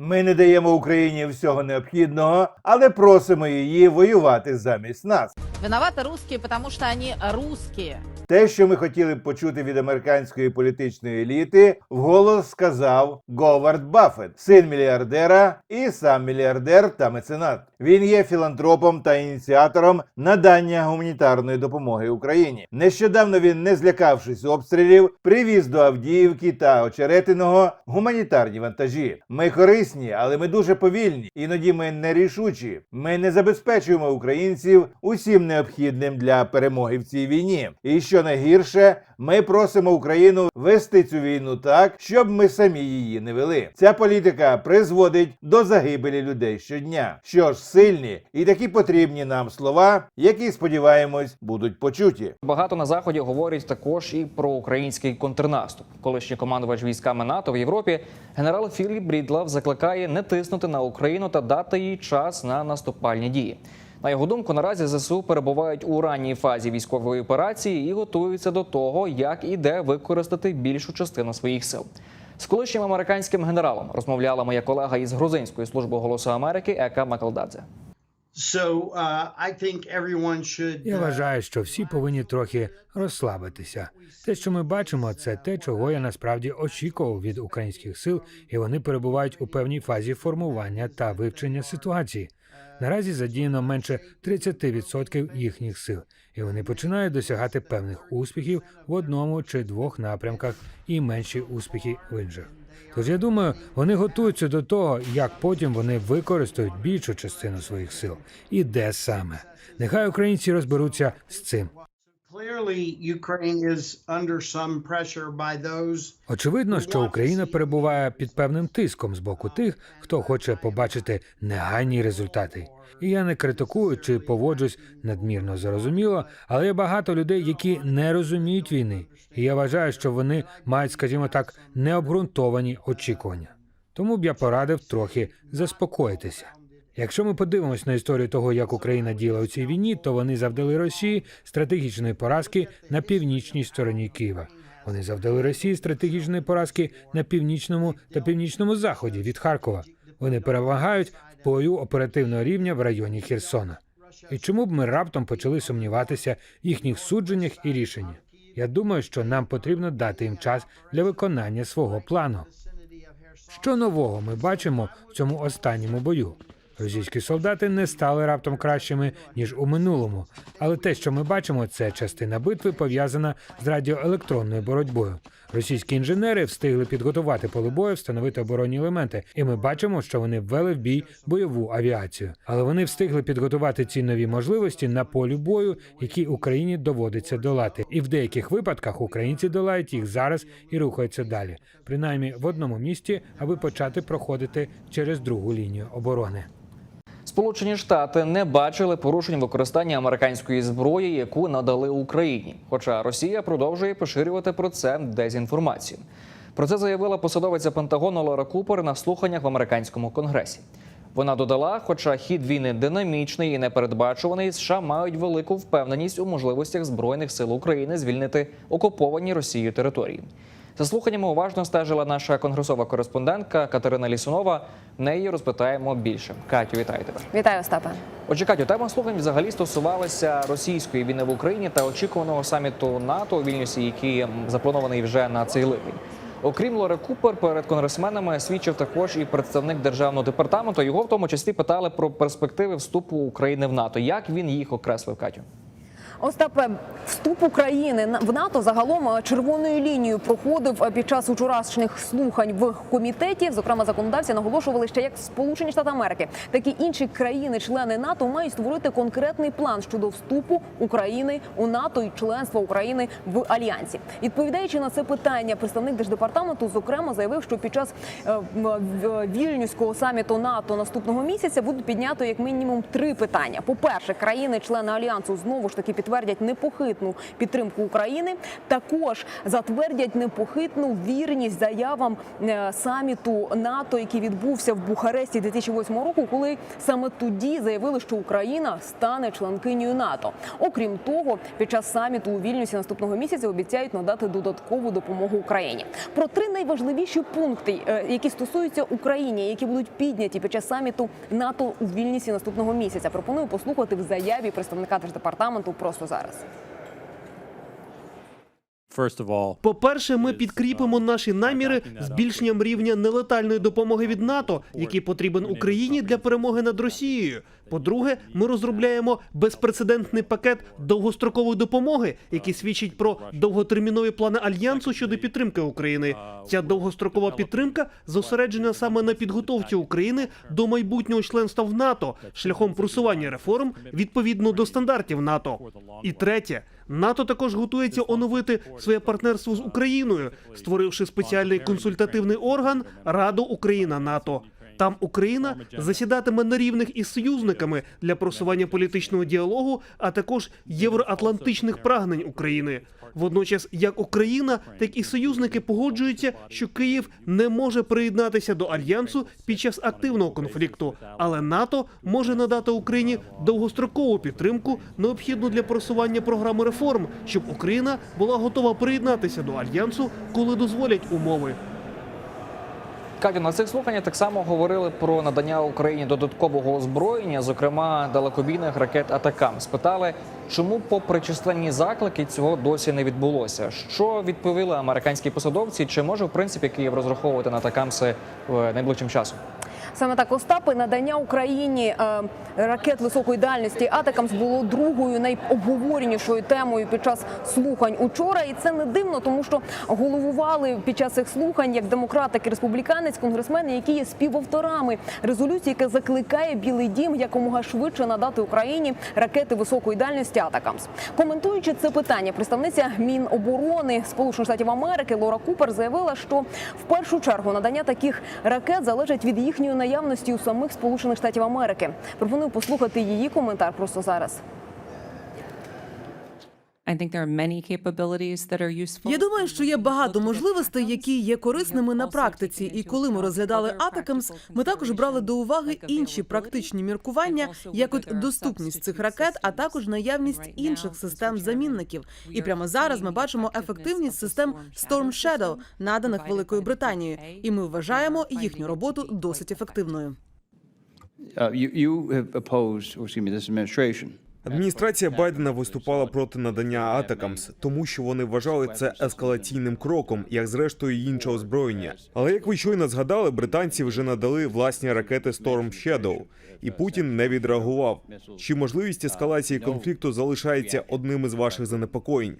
Ми не даємо Україні всього необхідного, але просимо її воювати замість нас. Виноваты русские, потому что они русские. Те, що ми хотіли б почути від американської політичної еліти, вголос сказав Говард Баффет, син мільярдера і сам мільярдер та меценат. Він є філантропом та ініціатором надання гуманітарної допомоги Україні. Нещодавно він, не злякавшись обстрілів, привіз до Авдіївки та Очеретиного гуманітарні вантажі. Ми корисні, але ми дуже повільні. Іноді ми нерішучі. Ми не забезпечуємо українців усім необхідним для перемоги в цій війні. І що найгірше, ми просимо Україну вести цю війну так, щоб ми самі її не вели. Ця політика призводить до загибелі людей щодня. Що ж, сильні і такі потрібні нам слова, які сподіваємось будуть почуті. Багато на заході говорять також і про український контрнаступ. Колишній командувач військами НАТО в Європі генерал Філіп Брідлав закликає не тиснути на Україну та дати їй час на наступальні дії. На його думку, наразі ЗСУ перебувають у ранній фазі військової операції і готуються до того, як і де використати більшу частину своїх сил. З колишнім американським генералом розмовляла моя колега із грузинської служби голосу Америки Ека Макалдадзе. Uh. Я uh, вважаю, що всі повинні трохи розслабитися. Те, що ми бачимо, це те, чого я насправді очікував від українських сил, і вони перебувають у певній фазі формування та вивчення ситуації. Наразі задіяно менше 30% їхніх сил, і вони починають досягати певних успіхів в одному чи двох напрямках і менші успіхи в інших. Тож я думаю, вони готуються до того, як потім вони використають більшу частину своїх сил і де саме. Нехай українці розберуться з цим. Очевидно, що Україна перебуває під певним тиском з боку тих, хто хоче побачити негайні результати. І я не критикую чи поводжусь надмірно зарозуміло, але є багато людей, які не розуміють війни, і я вважаю, що вони мають, скажімо так, необґрунтовані очікування. Тому б я порадив трохи заспокоїтися. Якщо ми подивимось на історію того, як Україна діяла у цій війні, то вони завдали Росії стратегічної поразки на північній стороні Києва. Вони завдали Росії стратегічної поразки на північному та північному заході від Харкова. Вони перемагають в бою оперативного рівня в районі Херсона. І чому б ми раптом почали сумніватися в їхніх судженнях і рішеннях? Я думаю, що нам потрібно дати їм час для виконання свого плану. Що нового ми бачимо в цьому останньому бою? Російські солдати не стали раптом кращими ніж у минулому, але те, що ми бачимо, це частина битви пов'язана з радіоелектронною боротьбою. Російські інженери встигли підготувати поле бою, встановити оборонні елементи, і ми бачимо, що вони ввели в бій бойову авіацію. Але вони встигли підготувати ці нові можливості на полі бою, які Україні доводиться долати. І в деяких випадках українці долають їх зараз і рухаються далі, принаймні в одному місті, аби почати проходити через другу лінію оборони. Сполучені Штати не бачили порушень використання американської зброї, яку надали Україні. Хоча Росія продовжує поширювати про це дезінформацію. Про це заявила посадовиця Пентагону Лора Купер на слуханнях в американському конгресі. Вона додала, хоча хід війни динамічний і непередбачуваний, США мають велику впевненість у можливостях збройних сил України звільнити окуповані Росією території. За слуханнями уважно стежила наша конгресова кореспондентка Катерина Лісунова. В неї розпитаємо більше. Катю, вітаю тебе. Вітаю, Остапе. Отже, Катю, тема слухань взагалі стосувалася російської війни в Україні та очікуваного саміту НАТО у Вільнюсі, який запланований вже на цей липень. Окрім Лори Купер, перед конгресменами свідчив також і представник державного департаменту. Його в тому числі питали про перспективи вступу України в НАТО. Як він їх окреслив, Катю? Остапе, вступ України в НАТО загалом е, червоною лінією проходив е, під час учорашніх слухань в комітеті. Зокрема, законодавці наголошували, що як Сполучені Штати Америки, так і інші країни-члени НАТО мають створити конкретний план щодо вступу України у НАТО і членства України в альянсі. Відповідаючи на це питання, представник держдепартаменту зокрема заявив, що під час е, вільнюського саміту НАТО наступного місяця будуть піднято як мінімум три питання. По перше, країни-члени альянсу знову ж таки підтримують підтвердять непохитну підтримку України. Також затвердять непохитну вірність заявам е, саміту НАТО, який відбувся в Бухаресті 2008 року, коли саме тоді заявили, що Україна стане членкинею НАТО. Окрім того, під час саміту у Вільнюсі наступного місяця обіцяють надати додаткову допомогу Україні. Про три найважливіші пункти, е, які стосуються України, які будуть підняті під час саміту НАТО у Вільнюсі наступного місяця. Пропоную послухати в заяві представника держдепартаменту просто зараз. First of По-перше, ми підкріпимо наші наміри збільшенням рівня нелетальної допомоги від НАТО, який потрібен Україні для перемоги над Росією. По-друге, ми розробляємо безпрецедентний пакет довгострокової допомоги, який свідчить про довготермінові плани альянсу щодо підтримки України. Ця довгострокова підтримка зосереджена саме на підготовці України до майбутнього членства в НАТО шляхом просування реформ відповідно до стандартів НАТО. І третє. НАТО також готується оновити своє партнерство з Україною, створивши спеціальний консультативний орган Раду Україна НАТО. Там Україна засідатиме на рівних із союзниками для просування політичного діалогу, а також євроатлантичних прагнень України. Водночас, як Україна, так і союзники погоджуються, що Київ не може приєднатися до альянсу під час активного конфлікту, але НАТО може надати Україні довгострокову підтримку, необхідну для просування програми реформ, щоб Україна була готова приєднатися до альянсу, коли дозволять умови. Катю, на цих слуханнях так само говорили про надання Україні додаткового озброєння, зокрема далекобійних ракет Атакам. Спитали, чому, попри численні заклики, цього досі не відбулося. Що відповіли американські посадовці? Чи може в принципі Київ розраховувати на Атакамси е, найближчим часом? Саме так Остапи надання Україні е, ракет високої дальності Атакамс було другою найобговоренішою темою під час слухань учора. І це не дивно, тому що головували під час цих слухань як демократ, так і республіканець, конгресмени, які є співавторами резолюції, яка закликає Білий Дім якомога швидше надати Україні ракети високої дальності Атакамс. Коментуючи це питання, представниця Міноборони Сполучених Штатів Америки Лора Купер заявила, що в першу чергу надання таких ракет залежить від їхньої наявності у самих Сполучених Штатів Америки. Пропоную послухати її коментар просто зараз. Я думаю, що є багато можливостей, які є корисними на практиці. І коли ми розглядали Атакамс, ми також брали до уваги інші практичні міркування, як от доступність цих ракет, а також наявність інших систем замінників. І прямо зараз ми бачимо ефективність систем Storm Shadow, наданих Великою Британією, і ми вважаємо їхню роботу досить ефективною. Uh, you, you have opposed, or excuse me, this administration Адміністрація Байдена виступала проти надання Атакамс, тому що вони вважали це ескалаційним кроком, як зрештою інше озброєння. Але як ви щойно згадали, британці вже надали власні ракети Storm Shadow, і Путін не відреагував. Чи можливість ескалації конфлікту залишається одним із ваших занепокоєнь?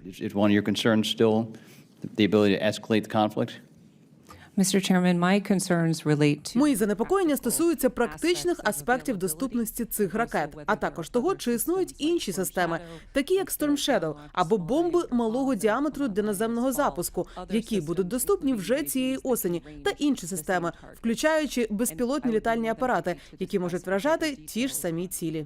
Мої занепокоєння стосуються практичних аспектів доступності цих ракет, а також того, чи існують інші системи, такі як Storm Shadow, або бомби малого діаметру для наземного запуску, які будуть доступні вже цієї осені, та інші системи, включаючи безпілотні літальні апарати, які можуть вражати ті ж самі цілі.